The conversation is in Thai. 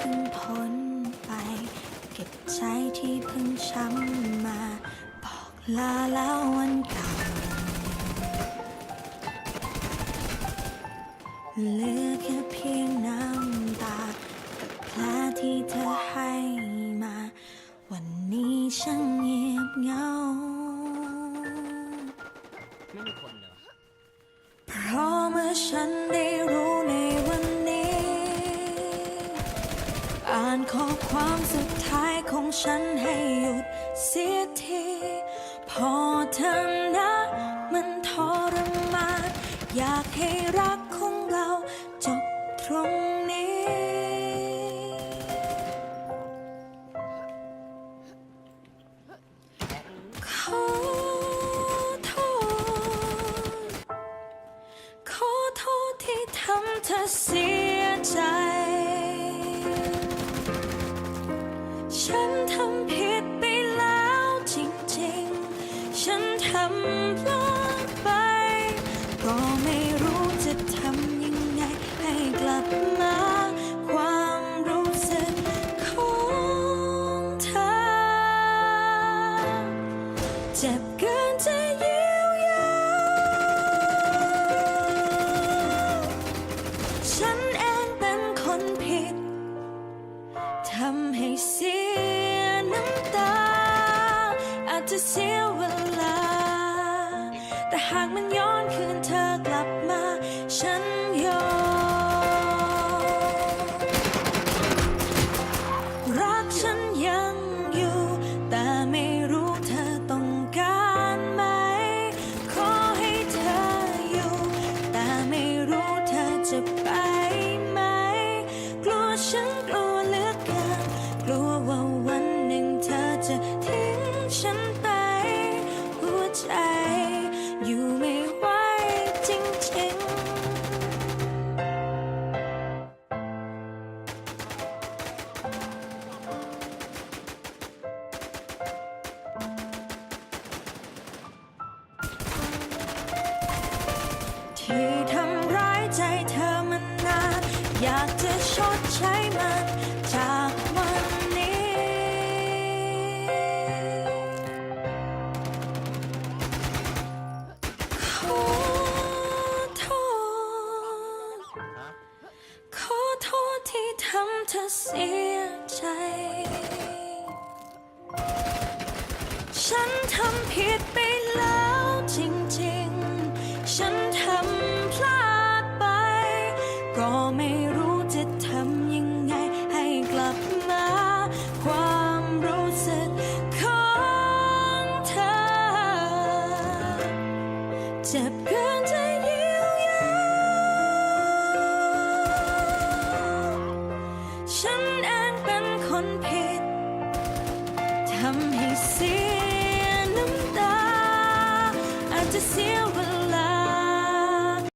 พิ่งพ้นไป เก็บใจที่เพิ่งช้ำมา บอกลาแล้ววันเก่าเหลือแค่เพียงน้ำตา กับแผลที่เธอให้มา วันนี้ช่างเงียบเหงา เพราะเมื่อฉันได้านข้อความสุดท้ายของฉันให้หยุดเสียทีพอเธอนะมันทรมานอยากให้ ฉันทำพลาดไป ก็ไม่รู้จะทำยังไงให้กลับมา ความรู้สึกของเธอ เจ็บเกินจะเยียวยาฉันเองเป็นคนผิด ทำให้เสีย จจะเสียเวลา แต่หากมันย้อนคืนเธอกลับมา ฉันยอมรักฉันยังอยู่ แต่ไม่รู้เธอต้องการไหม ขอให้เธออยู่ แต่ไม่รู้เธอจะไปไหม กลัวฉัน ที่ทำร้ายใจเธอมานานอยากจะชดใช้มันจากวันนี้ ขอโทษ ขอโทษที่ทำเธอเสียใจ ฉันทำผิดไปแล้วจริง็บเกินจะเยียวยาฉันเองเป็นคนผิด ทำให้เสียน้ำตา อาจจะเสีย